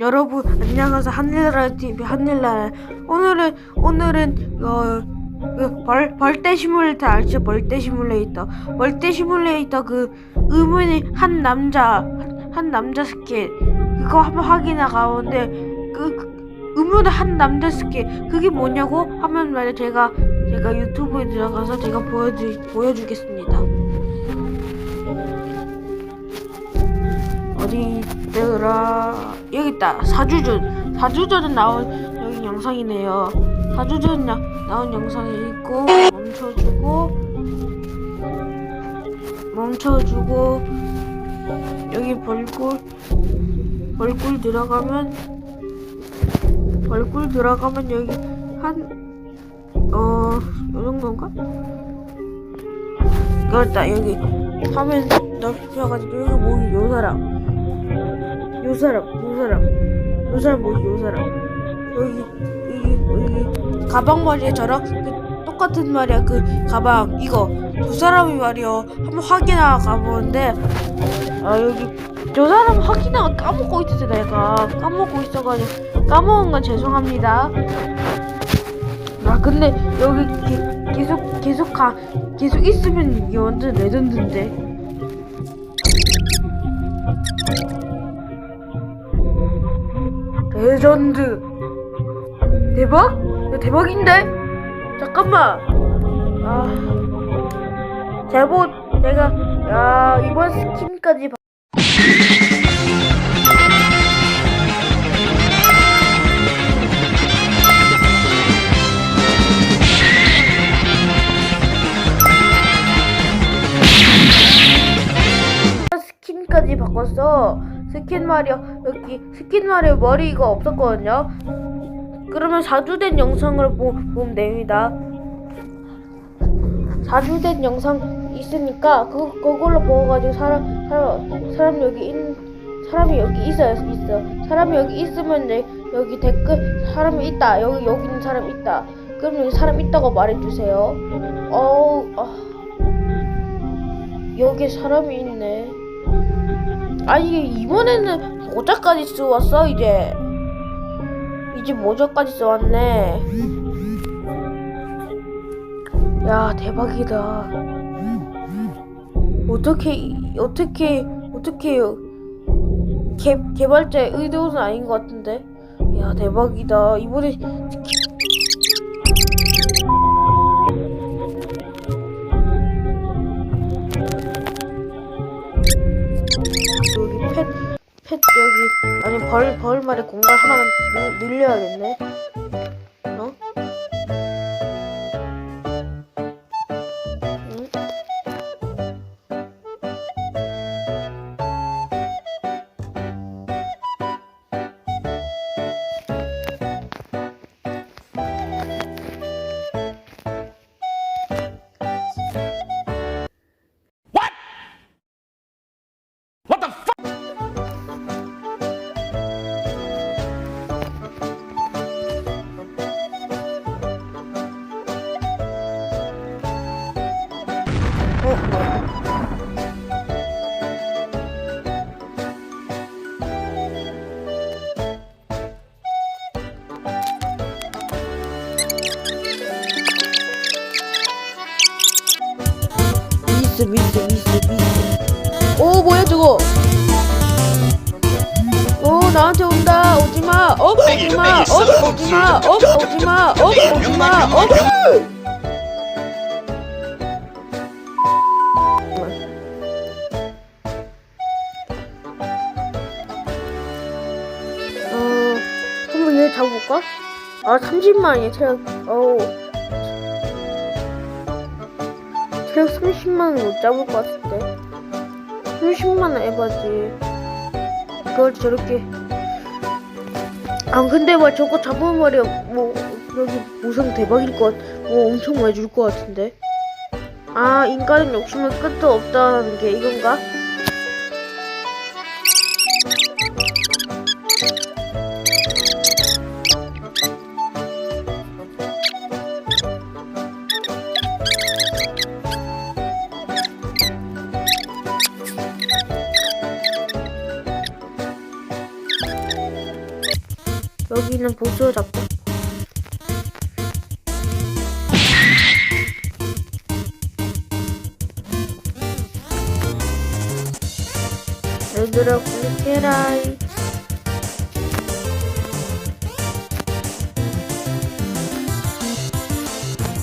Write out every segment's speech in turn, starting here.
여러분 안녕하세요. 한일나라 TV 한일나라 오늘은 오늘은 어 그, 벌, 벌떼 시뮬레이터 알죠? 벌떼 시뮬레이터. 벌떼 시뮬레이터 그 의문이 한 남자 한, 한 남자 스킨 그거 한번 확인해 가는데 그, 그 의문의 한 남자 스킨 그게 뭐냐고? 하면 말이야. 제가 제가 유튜브에 들어가서 제가 보여주 보여주겠습니다. 어디 있더라. 여기 있다. 사주전. 사주전은 나온 여기 영상이네요. 사주전 나, 나온 영상이 있고 멈춰주고 멈춰주고 여기 벌꿀 벌꿀 들어가면 벌꿀 들어가면 여기 한어 요정도인가? 그렇다. 여기 화면 넓혀가지고 여기 뭐요 사람 요 사람, 요 사람, 요 사람 뭐지, 요 사람. 여기, 여기, 여기, 가방 말이야, 저랑 그 똑같은 말이야, 그 가방, 이거. 두 사람이 말이야, 한번 확인하고 가보는데, 아, 여기, 저 사람 확인하고 까먹고 있었어, 내가. 까먹고 있어가지고, 까먹은 건 죄송합니다. 아, 근데 여기 게, 계속, 계속 가, 계속 있으면 완전 레전드인데. 레전드 대박? 이거 대박인데? 잠깐만 아 제보 내가 야 이번 스킨까지 봐- 스킨까지 바꿨어. 스킨 말이야 여기 스킨 말이야 머리가 없었거든요. 그러면 4주된 영상을 보, 보면 됩니다. 4주된 영상 있으니까 그 그걸로 보고가지고 사람 사람 사람 여기 있 사람이 여기 있어요 있어 사람이 여기 있으면 내 여기 댓글 사람이 있다 여기 여기 있는 사람 있다 그럼 여기 사람 있다고 말해주세요. 어우 아, 여기 사람이 있네. 아니 이번에는 모자까지 써왔어 이제. 이제 모자까지 써왔네. 야 대박이다. 어떻게 어떻게 어떻게 개 개발자의 의도는 아닌 것 같은데? 야 대박이다. 이번에 펫 여기 아니 벌 벌말에 공간 하나만 늘, 늘려야겠네. 미스 미스 미스 미스 오 뭐야 저거? 오 나한테 온다. 오지마. 어 오지마. 어 오지마. 어? 오지마. 어 오지마. 어. 어, 한번 얘 잡아볼까? 아, 30만이야, 체력. 어우. 체력 30만은 못 잡을 것 같은데. 30만은 에바지. 그걸 저렇게. 아, 근데 뭐 저거 잡으면 말이야, 뭐, 여기 보상 대박일 것, 같- 뭐 엄청 많이 줄 것 같은데. 아, 인간은 욕심은 끝도 없다는 게 이건가? 여기는 보스 잡자. 얘들아 구독해라이.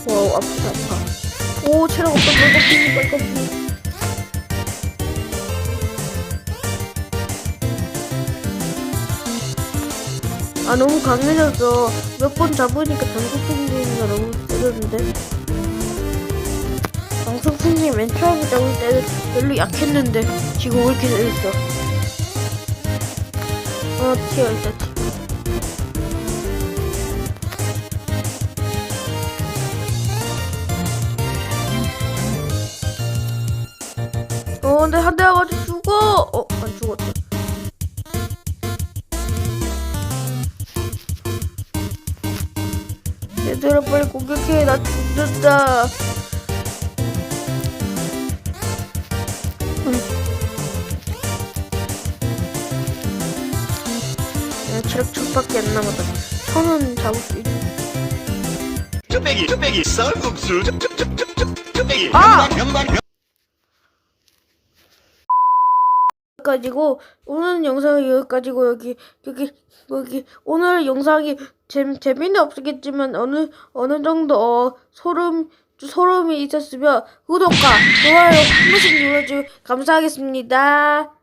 와우 아프다 아파. 오 체력 없다 빨갛니 빨갛니. 아 너무 강해졌어. 몇 번 잡으니까 단속 생기니까 너무 세졌는데. 방송풍님 맨 처음에 잡을 때는 별로 약했는데 지금 왜 이렇게 세졌어? 어 튀어 일단 튀어. 어 근데 한대 맞아 죽어. 어 안 죽었다. 얘들아 빨리 공격해. 나 죽는다. 응. 야 체력 천밖에 안 남았다. 천은 잡을 수 있... 쭈빼기 쭈빼기 쌀국수. 쭈- 쭈- 쭈- 쭈- 쭈- 쭈빼기. 아! 병만 병만 가지고 오늘 영상은 여기까지고 여기 여기 여기 오늘 영상이 재 재미는 없겠지만 어느 어느 정도 어 소름 소름이 있었으면 구독과 좋아요 한 번씩 눌러주면 감사하겠습니다.